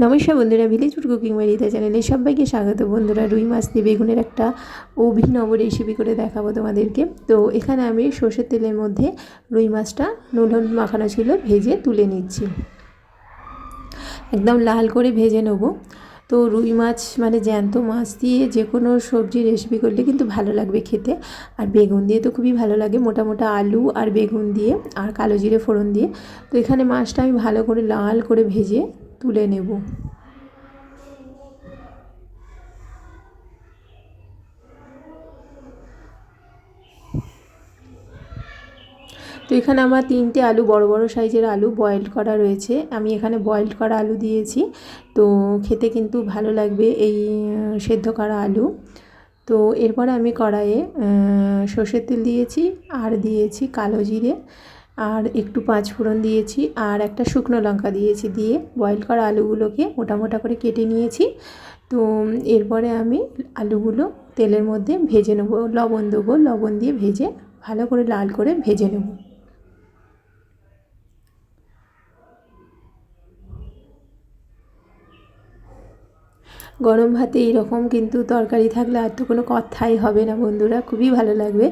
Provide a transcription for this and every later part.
নমস্কার বন্ধুরা village food cooking মেরিতা চ্যানেলে সবাইকে স্বাগত। বন্ধুরা, রুই মাছ দিয়ে বেগুনের একটা অভিনব রেসিপি করে দেখাবো তোমাদেরকে। তো এখানে আমি সর্ষের তেলের মধ্যে রুই মাছটা নুন মাখানো ছিল, ভেজে তুলে নিচ্ছি। একদম লাল করে ভেজে নেব। তো রুই মাছ মানে জ্যান্ত মাছ দিয়ে যে কোনো সবজি রেসিপি করলে কিন্তু ভালো লাগবে খেতে। আর বেগুন দিয়ে তো খুবই ভালো লাগে, মোটা মোটা আলু আর বেগুন দিয়ে আর কালো জিরে ফোড়ন দিয়ে। তো এখানে মাছটা আমি ভালো করে লাল করে ভেজে তুলে নেব। তো এখানে আমার তিনটে আলু, বড় বড় সাইজের আলু বয়েলড করা রয়েছে। আমি এখানে বয়েলড করা আলু দিয়েছি। তো খেতে কিন্তু ভালো লাগবে এই সেদ্ধ করা আলু। তো এরপরে আমি কড়াইয়ে সর্ষের তেল দিয়েছি, আর দিয়েছি কালো জিরে। আর একটু পাঁচ ফোড়ন দিয়েছি আর একটা শুকনো লঙ্কা দিয়েছি দিয়ে বয়েল করা আলুগুলোকে মোটা মোটা করে কেটে নিয়েছি। তো এরপরে আমি আলুগুলো তেলের মধ্যে ভেজে নেব, লবণ দেবো, লবণ দিয়ে ভেজে ভালো করে লাল করে ভেজে নেব। গরম ভাতে এইরকম কিন্তু তরকারি থাকলে আর তো কোনো কথাই হবে না বন্ধুরা, খুবই ভালো লাগবে।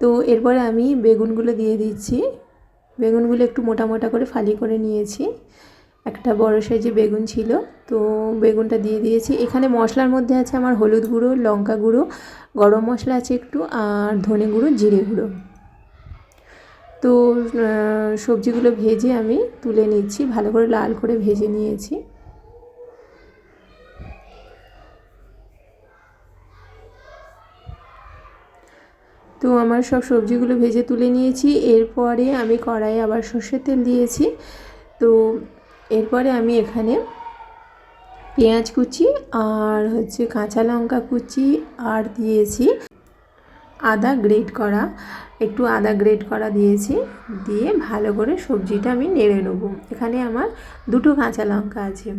তো এরপরে আমি বেগুনগুলো দিয়ে দিচ্ছি। বেগুনগুলো একটু মোটা মোটা করে ফালি করে নিয়েছি। একটা বড় সাইজে বেগুন ছিল, তো বেগুনটা দিয়ে দিয়েছি। এখানে মশলার মধ্যে আছে আমার হলুদ গুঁড়ো, লঙ্কা গুঁড়ো, গরম মশলা আছে একটু, আর ধনে গুঁড়ো, জিরে গুঁড়ো। তো সবজিগুলো ভেজে আমি তুলে নিচ্ছি, ভালো করে লাল করে ভেজে নিয়েছি। তো আমার সব সবজিগুলো ভেজে তুলে নিয়েছি। এরপরে আমি কড়াইয়ে আবার সর্ষের তেল দিয়েছি। তো এরপরে আমি এখানে পেঁয়াজ কুচি আর হচ্ছে কাঁচা লঙ্কা কুচি আর দিয়েছি আদা গ্রেট করা। একটু আদা গ্রেট করা দিয়েছি। দিয়ে ভালো করে সবজিটা আমি নেড়ে নেব। এখানে আমার দুটো কাঁচা লঙ্কা আছে।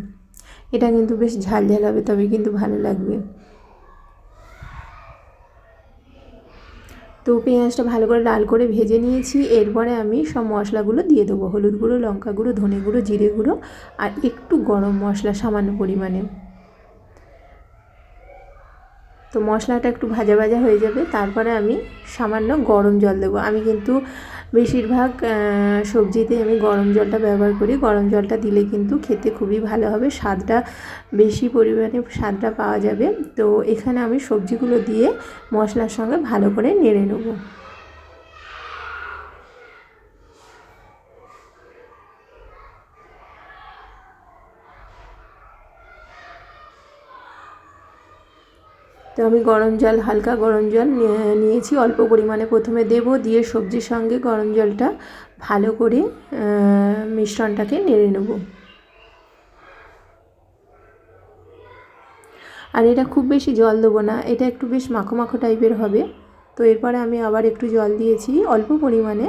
এটা কিন্তু বেশ ঝাল ঝাল হবে, তবে কিন্তু ভালো লাগবে। তো পেঁয়াজটা ভালো করে লাল করে ভেজে নিয়েছি। এরপরে আমি সব মশলাগুলো দিয়ে দেবো। হলুদ গুঁড়ো, লঙ্কা গুঁড়ো, ধনে গুঁড়ো, জিরে গুঁড়ো আর একটু গরম মশলা সামান্য পরিমাণে। তো মশলাটা একটু ভাজা ভাজা হয়ে যাবে। তারপরে আমি সামান্য গরম জল দেবো। আমি কিন্তু বেশিরভাগ সবজিতে আমি গরম জলটা ব্যবহার করি। গরম জলটা দিলে কিন্তু খেতে খুবই ভালো হবে। স্বাদটা বেশি পরিমাণে স্বাদটা পাওয়া যাবে। তো এখানে আমি সবজিগুলো দিয়ে মশলার সঙ্গে ভালো করে নেড়ে নেব। তো আমি গরম জল, হালকা গরম জল নিয়েছি। অল্প পরিমাণে প্রথমে দেব, দিয়ে সবজির সঙ্গে গরম জলটা ভালো করে মিশ্রণটাকে নেড়ে নেব। আর এটা খুব বেশি জল দেবো না, এটা একটু বেশ মাখো মাখো টাইপের হবে। তো এরপরে আমি আবার একটু জল দিয়েছি, অল্প পরিমাণে,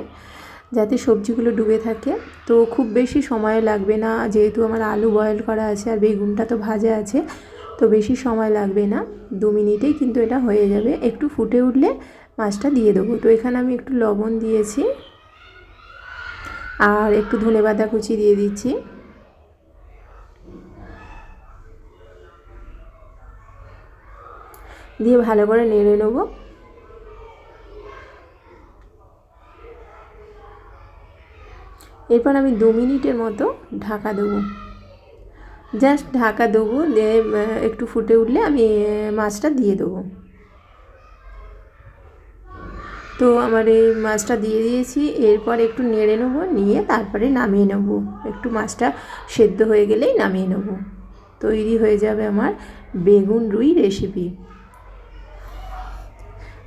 যাতে সবজিগুলো ডুবে থাকে। তো খুব বেশি সময় লাগবে না, যেহেতু আমার আলু বয়েল করা আছে আর বেগুনটা তো ভাজা আছে। তো বেশি সময় লাগবে না, দু মিনিটেই কিন্তু এটা হয়ে যাবে। একটু ফুটে উঠলে মাছটা দিয়ে দেবো। তো এখানে আমি একটু লবণ দিয়েছি আর একটু ধনে বাঁধা কুচি দিয়ে দিচ্ছি। দিয়ে ভালো করে নেড়ে নেব। এরপর আমি দু মিনিটের মতো ঢাকা দেবো। জাস্ট ঢাকা দেবো, দিয়ে একটু ফুটে উঠলে আমি মাছটা দিয়ে দেবো। তো আমার এই মাছটা দিয়ে দিয়েছি, এরপর একটু নেড়ে নেব, নিয়ে তারপরে নামিয়ে নেব। একটু মাছটা সেদ্ধ হয়ে গেলেই নামিয়ে নেব। তৈরি হয়ে যাবে আমার বেগুন রুই রেসিপি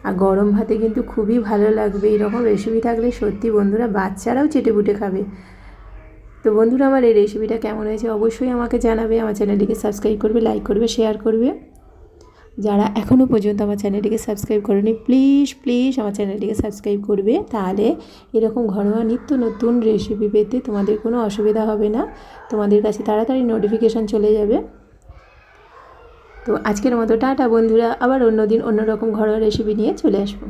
আর গরম ভাতে কিন্তু খুবই ভালো লাগবে, এরকম রেসিপি থাকলে সত্যি বন্ধুরা বাচ্চারাও চেটে বুটে খাবে। তো বন্ধুরা, আমার এই রেসিপিটা কেমন হয়েছে অবশ্যই আমাকে জানাবে। আমার চ্যানেলটিকে সাবস্ক্রাইব করবে, লাইক করবে, শেয়ার করবে। যারা এখনও পর্যন্ত আমার চ্যানেলটিকে সাবস্ক্রাইব করেনি, প্লিজ প্লিজ আমার চ্যানেলটিকে সাবস্ক্রাইব করবে। তাহলে এরকম ঘরোয়া নিত্য নতুন রেসিপি পেতে তোমাদের কোনো অসুবিধা হবে না। তোমাদের কাছে তাড়াতাড়ি নোটিফিকেশান চলে যাবে। তো আজকের মতো টাটা বন্ধুরা, আবার অন্য দিন অন্যরকম ঘরোয়া রেসিপি নিয়ে চলে আসব।